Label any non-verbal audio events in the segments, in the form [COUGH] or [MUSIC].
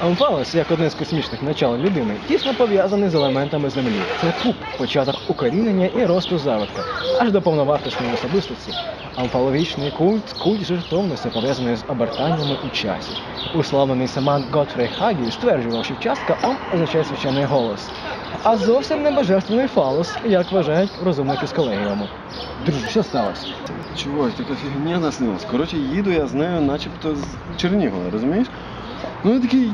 Амфалос, як одне з космічних начал людини, тісно пов'язаний з елементами землі. Це куб, початок укорінення і росту зародка, аж до повновартісної особистості. Амфалогічний культ, культ жертовності пов'язаний з обертаннями у часі. Уславлений Саман Готфрей Хагі стверджував, що частка Ом означає священний голос. А зовсім не божественний фалос, як вважають розумники з колегіуму. Друже, що сталося? Чувак, така фігня наснилась. Коротше, їду я з нею начебто з Чернігова, розумієш? Ну такий,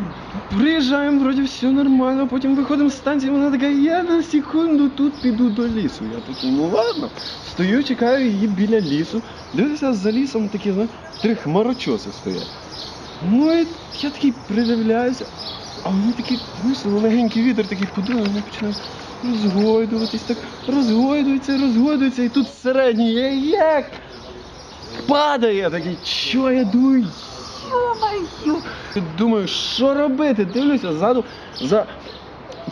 приїжджаємо, вроді все нормально, потім виходимо з станції, вона така, я на секунду тут піду до лісу. Я такий, ну ладно. Стою, чекаю її біля лісу. Дивлюся за лісом такі, знаєш, три хмарочоси стоять. Ну і я такий придивляюся, а вони такі, знаєш, легенький вітер такий подує, вони починають розгойдуватись, так розгойдуються, розгойдуються, і тут середній як падає такий, що я думаю, йо-моє. Думаю, що робити? Дивлюся ззаду за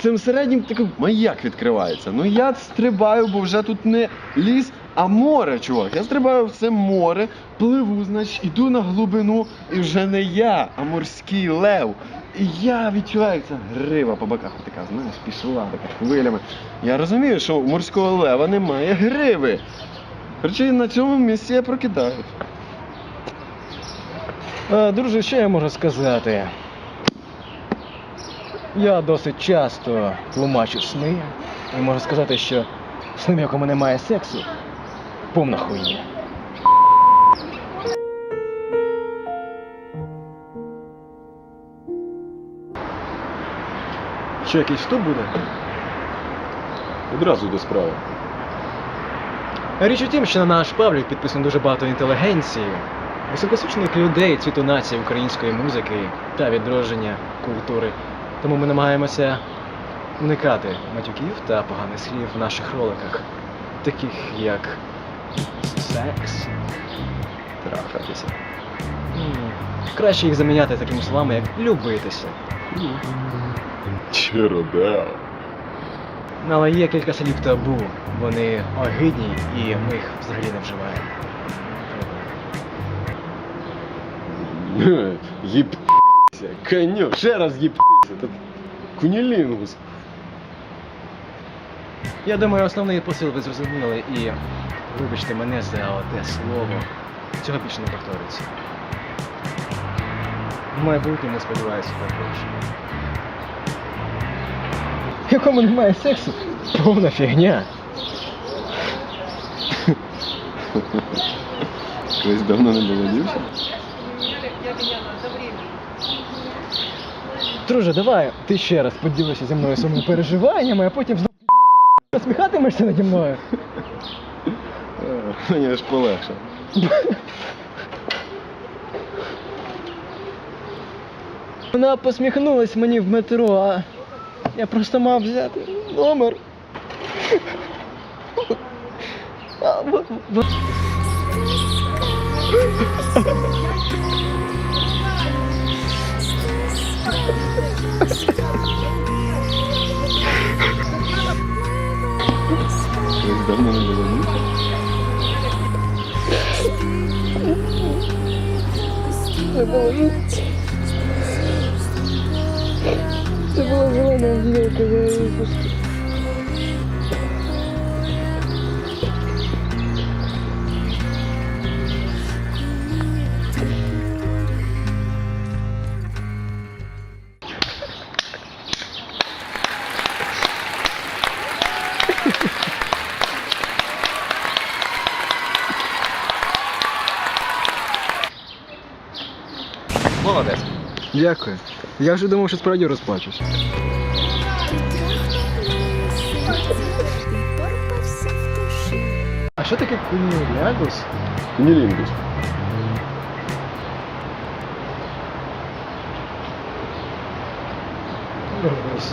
цим середнім такий маяк відкривається. Ну я стрибаю, бо вже тут не ліс, а море, чувак. Я стрибаю в це море, пливу, значить, іду на глибину, і вже не я, а морський лев. І я відчуваю, як ця грива по боках така, знаєш, пішла така хвилями. Я розумію, що у морського лева немає гриви. Короче, на цьому місці я прокидаюсь. Е, Друже, що я можу сказати? Я досить часто тлумачу сни і можу сказати, що сни, в якому немає сексу, повна хуйня. Ще якийсь вступ буде? Одразу до справи. Річ у тім, що на наш паблік підписано дуже багато інтелігенції, високосвічених людей, цвіту нації української музики та відродження культури. Тому ми намагаємося уникати матюків та поганих слів в наших роликах, таких як секс, трахатися. Краще їх заміняти такими словами, як любитися. Чародео. Ну, Але є кілька слів табу, вони огидні і ми їх взагалі не вживаємо. [LAUGHS] Єптися, коню, ще раз єптися. Тут кунілінгус. Я думаю, основний посил ви зрозуміли і вибачте мене за оте слово. Цього більше не повториться. В майбутньому сподіваюся також. В якому немає сексу? Повна фігня. Колись давно не доводився. Друже, давай ти ще раз поділишся зі мною своїми переживаннями, а потім знову [LAUGHS] насміхатимешся наді мною. Е, Мені аж полегше. [LAUGHS] Вона посміхнулась мені в метро, а я просто мав взяти номер. [LAUGHS] А, в- в- Колись давно не доводився. Це було Це була зелена я її пустив. Молодець. Дякую. Я вже думав, що справді розплачусь. А що таке кунілягус? Кунілінгус. Ось.